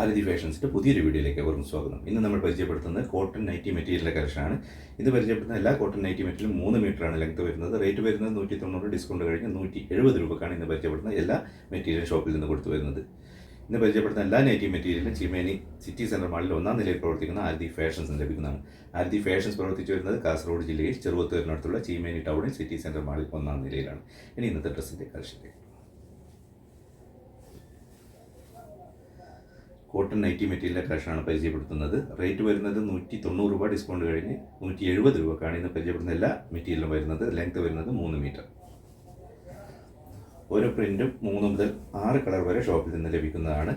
ആരതി ഫാഷൻസിന്റെ പുതിയൊരു വീഡിയോയിലേക്ക് അവർക്കും സ്വാഗതം. ഇന്ന് നമ്മൾ പരിചയപ്പെടുത്തുന്നത് കോട്ടൺ നൈറ്റി മെറ്റീരിയലിന്റെ കളക്ഷനാണ്. ഇത് പരിചയപ്പെടുത്തുന്ന എല്ലാ കോട്ടൺ നൈറ്റി മെറ്റീരിയലും മൂന്ന് മീറ്ററാണ് ലെങ്ത് വരുന്നത്. റേറ്റ് വരുന്നത് നൂറ്റി തൊണ്ണൂറ് ഡിസ്കൗണ്ട് കഴിഞ്ഞ് നൂറ്റി എഴുപത് രൂപക്കാണ് ഇന്ന് പരിചയപ്പെടുന്ന എല്ലാ മെറ്റീരിയൽ ഷോപ്പിൽ നിന്ന് കൊടുത്തു വരുന്നത്. ഇന്ന് പരിചയപ്പെടുന്ന എല്ലാ നൈറ്റി മെറ്റീരിയലും ചീമേനി സിറ്റി സെന്റർ മാളിൽ ഒന്നാം നിലയിൽ പ്രവർത്തിക്കുന്ന ആരതി ഫാഷൻസ് ലഭിക്കുന്നതാണ്. ആരതി ഫാഷൻസ് പ്രവർത്തിച്ചു വരുന്നത് കാസർഗോഡ് ജില്ലയിൽ ചെറുവത്തൂരിനടുത്തുള്ള ചീമേനി ടൗണിൽ സിറ്റി സെന്റർ മാളിൽ ഒന്നാം നിലയിലാണ്. ഇനി ഇന്നത്തെ ഡ്രസ്സിന്റെ കളക്ഷനിലേക്ക് കോട്ടൺ നൈറ്റി മെറ്റീരിയലിന്റെ കളക്ഷനാണ് പരിചയപ്പെടുത്തുന്നത്. റേറ്റ് വരുന്നത് നൂറ്റി തൊണ്ണൂറ് രൂപ ഡിസ്കൗണ്ട് കഴിഞ്ഞ് നൂറ്റി എഴുപത് രൂപക്കാണ് ഇന്ന് പരിചയപ്പെടുന്ന എല്ലാ മെറ്റീരിയലും വരുന്നത്. ലെങ്ത് വരുന്നത് മൂന്ന് മീറ്റർ. ഓരോ പ്രിന്റും മൂന്ന് മുതൽ ആറ് കളർ വരെ ഷോപ്പിൽ നിന്ന് ലഭിക്കുന്നതാണ്.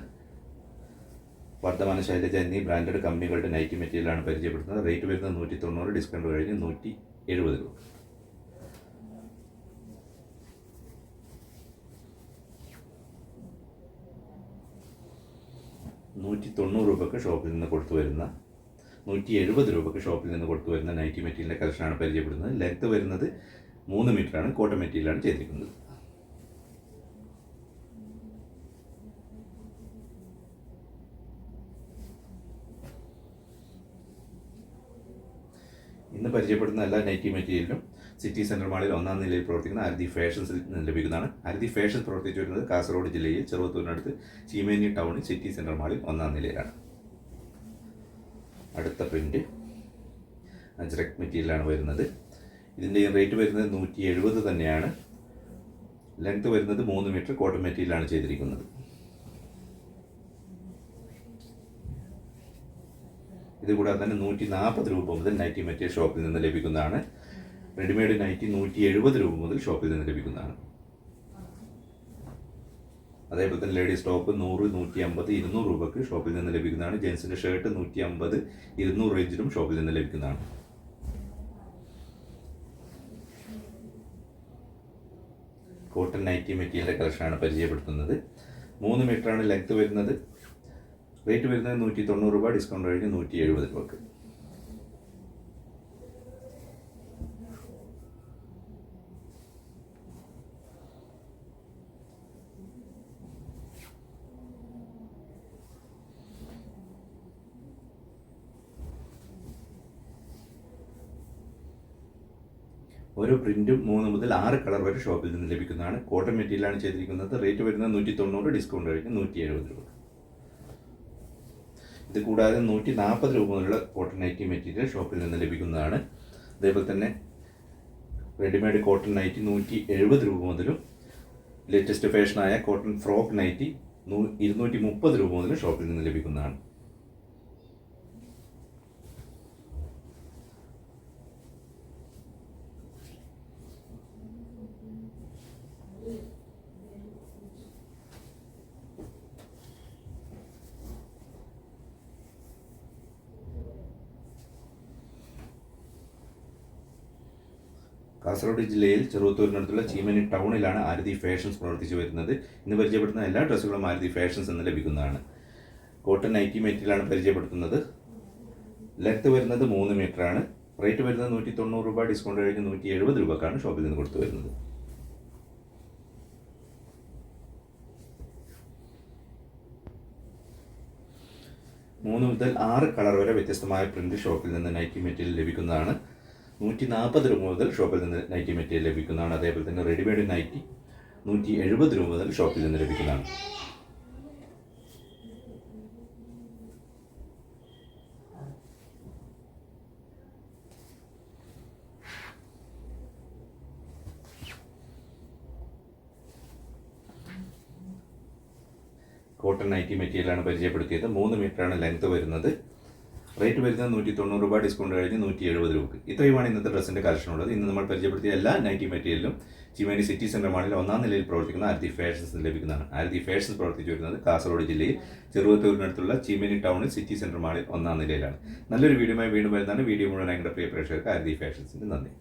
വർദ്ധമാന ശൈലജ എന്നീ ബ്രാൻഡഡ് കമ്പനികളുടെ നൈറ്റി മെറ്റീരിയലാണ് പരിചയപ്പെടുത്തുന്നത് റേറ്റ് വരുന്നത് നൂറ്റി തൊണ്ണൂറ് ഡിസ്കൗണ്ട് കഴിഞ്ഞ് നൂറ്റി എഴുപത് രൂപ നൂറ്റി തൊണ്ണൂറ് രൂപക്ക് ഷോപ്പിൽ നിന്ന് കൊടുത്തു വരുന്ന നൂറ്റി എഴുപത് രൂപക്ക് ഷോപ്പിൽ നിന്ന് കൊടുത്തു വരുന്ന നൈറ്റി മെറ്റീരിയലിന്റെ കളക്ഷനാണ് പരിചയപ്പെടുന്നത്. ലെങ്ത് വരുന്നത് മൂന്ന് മീറ്ററാണ്. കോട്ടൺ മെറ്റീരിയലാണ് ചെയ്തിരിക്കുന്നത്. ഇന്ന് പരിചയപ്പെടുന്ന എല്ലാ നൈറ്റി മെറ്റീരിയലും സിറ്റി സെൻട്രൽ മാളിൽ ഒന്നാം നിലയിൽ പ്രവർത്തിക്കുന്ന അരതി ഫാഷൻസിൽ നിന്ന് ലഭിക്കുന്നതാണ്. അരതി ഫാഷൻ പ്രവർത്തിച്ചു വരുന്നത് കാസർഗോഡ് ജില്ലയിൽ ചെറുവത്തൂരിനടുത്ത് ചീമേനി ടൗണിൽ സിറ്റി സെൻട്രൽ മാളിൽ ഒന്നാം നിലയിലാണ്. അടുത്ത പ്രിന്റ് അജ്രക് മെറ്റീരിയലാണ് വരുന്നത്. ഇതിന്റെ റേറ്റ് വരുന്നത് നൂറ്റി എഴുപത് തന്നെയാണ്. ലെങ്ത് വരുന്നത് മൂന്ന് മീറ്റർ കോട്ടൺ മെറ്റീരിയലാണ് ചെയ്തിരിക്കുന്നത്. ഇത് കൂടാതെ തന്നെ നൂറ്റി നാൽപ്പത് രൂപ മുതൽ നൈറ്റി മെറ്റീരിയൽ ഷോപ്പിൽ നിന്ന് ലഭിക്കുന്നതാണ്. റെഡിമെയ്ഡ് നൈറ്റി നൂറ്റി എഴുപത് രൂപ മുതൽ ഷോപ്പിൽ നിന്ന് ലഭിക്കുന്നതാണ്. അതേപോലെ തന്നെ ലേഡീസ് ടോപ്പ് നൂറ് നൂറ്റി അമ്പത് ഇരുന്നൂറ് രൂപക്ക് ഷോപ്പിൽ നിന്ന് ലഭിക്കുന്നതാണ്. ജെൻസിന്റെ ഷർട്ട് നൂറ്റി അമ്പത് ഇരുന്നൂറ് റേഞ്ചിലും ഷോപ്പിൽ നിന്ന് ലഭിക്കുന്നതാണ്. കോട്ടൺ നൈറ്റി മെറ്റീരിയലിന്റെ കളക്ഷനാണ് പരിചയപ്പെടുത്തുന്നത്. മൂന്ന് മീറ്ററാണ് ലെങ്ത് വരുന്നത്. റേറ്റ് വരുന്നത് നൂറ്റി തൊണ്ണൂറ് രൂപ ഡിസ്കൗണ്ട് കഴിഞ്ഞ് നൂറ്റി എഴുപത് രൂപക്ക്. ഓരോ പ്രിന്റും മൂന്ന് മുതൽ ആറ് കളർ വരെ ഷോപ്പിൽ നിന്ന് ലഭിക്കുന്നതാണ്. കോട്ടൺ മെറ്റീരിയലാണ് ചെയ്തിരിക്കുന്നത്. റേറ്റ് വരുന്നത് നൂറ്റി തൊണ്ണൂറ് ഡിസ്കൗണ്ട് കഴിഞ്ഞ് നൂറ്റി എഴുപത് രൂപ ഇത് കൂടാതെ നൂറ്റി നാൽപ്പത് രൂപ മുതലുള്ള കോട്ടൺ നൈറ്റി മെറ്റീരിയൽ ഷോപ്പിൽ നിന്ന് ലഭിക്കുന്നതാണ്. അതേപോലെ തന്നെ റെഡിമെയ്ഡ് കോട്ടൺ നൈറ്റി നൂറ്റി എഴുപത് രൂപ മുതലും ലേറ്റസ്റ്റ് ഫാഷനായ കോട്ടൺ ഫ്രോക്ക് നൈറ്റി നൂ ഇരുന്നൂറ്റി മുപ്പത് രൂപ മുതലും ഷോപ്പിൽ നിന്ന് ലഭിക്കുന്നതാണ്. കാസർഗോഡ് ജില്ലയിൽ ചെറുത്തൂരിനടുത്തുള്ള ചീമനി ടൗണിലാണ് ആരതി ഫാഷൻസ് പ്രവർത്തിച്ചു വരുന്നത്. ഇന്ന് പരിചയപ്പെടുത്തുന്ന എല്ലാ ഡ്രസ്സുകളും ആരതി ഫാഷൻസ് എന്ന് ലഭിക്കുന്നതാണ്. കോട്ടൺ നൈറ്റി മെറ്റീരിയലാണ് പരിചയപ്പെടുത്തുന്നത്. ലെങ്ത് വരുന്നത് മൂന്ന് മീറ്റർ ആണ്. റേറ്റ് വരുന്നത് നൂറ്റി തൊണ്ണൂറ് രൂപ ഡിസ്കൗണ്ട് കഴിഞ്ഞ് നൂറ്റി എഴുപത് രൂപക്കാണ് ഷോപ്പിൽ നിന്ന് കൊടുത്തു വരുന്നത്. മൂന്ന് മുതൽ ആറ് കളർ വരെ വ്യത്യസ്തമായ പ്രിന്റ് ഷോപ്പിൽ നിന്ന് നൈറ്റി മെറ്റീരിയൽ ലഭിക്കുന്നതാണ്. നൂറ്റി നാൽപ്പത് രൂപ മുതൽ ഷോപ്പിൽ നിന്ന് നൈറ്റി മെറ്റീരിയൽ ലഭിക്കുന്നതാണ്. അതേപോലെ തന്നെ റെഡിമെയ്ഡ് നൈറ്റി നൂറ്റി എഴുപത് രൂപ മുതൽ ഷോപ്പിൽ നിന്ന് ലഭിക്കുന്നതാണ്. കോട്ടൺ നൈറ്റി മെറ്റീരിയലാണ് പരിചയപ്പെടുത്തിയത്. മൂന്ന് മീറ്ററാണ് ലെങ്ത് വരുന്നത്. റേറ്റ് വരുന്നത് നൂറ്റി തൊണ്ണൂറ് രൂപ ഡിസ്കൗണ്ട് കഴിഞ്ഞ് നൂറ്റി എഴുപത് രൂപ ഇത്രയുമാണ് ഇന്നത്തെ ഡ്രസ്സിന്റെ കളക്ഷൻ ഉള്ളത് ഇന്ന് നമ്മൾ പരിചയപ്പെടുത്തിയ എല്ലാ നൈറ്റി മെറ്റീരിയലും ചിമേനി സിറ്റി സെന്റർ മാളിൽ ഒന്നാം നിലയിൽ പ്രവർത്തിക്കുന്ന ആരതി ഫാഷൻസ് ലഭിക്കുന്നതാണ്. ആരതി ഫാഷൻസ് പ്രവർത്തിച്ചു വരുന്നത് കാസർഗോഡ് ജില്ലയിൽ ചെറുവത്തൂരിനടുത്തുള്ള ചിമേനി ടൗണിൽ സിറ്റി സെന്റർ മാളിൽ ഒന്നാം നിലയിലാണ്. നല്ലൊരു വീഡിയോയുമായി വീണ്ടും വരുന്നതാണ്. വീഡിയോ മുഴുവൻ ഞങ്ങളുടെ പ്രിയ പ്രേക്ഷകർക്ക് ആരതി ഫാഷൻസിന് നന്ദി.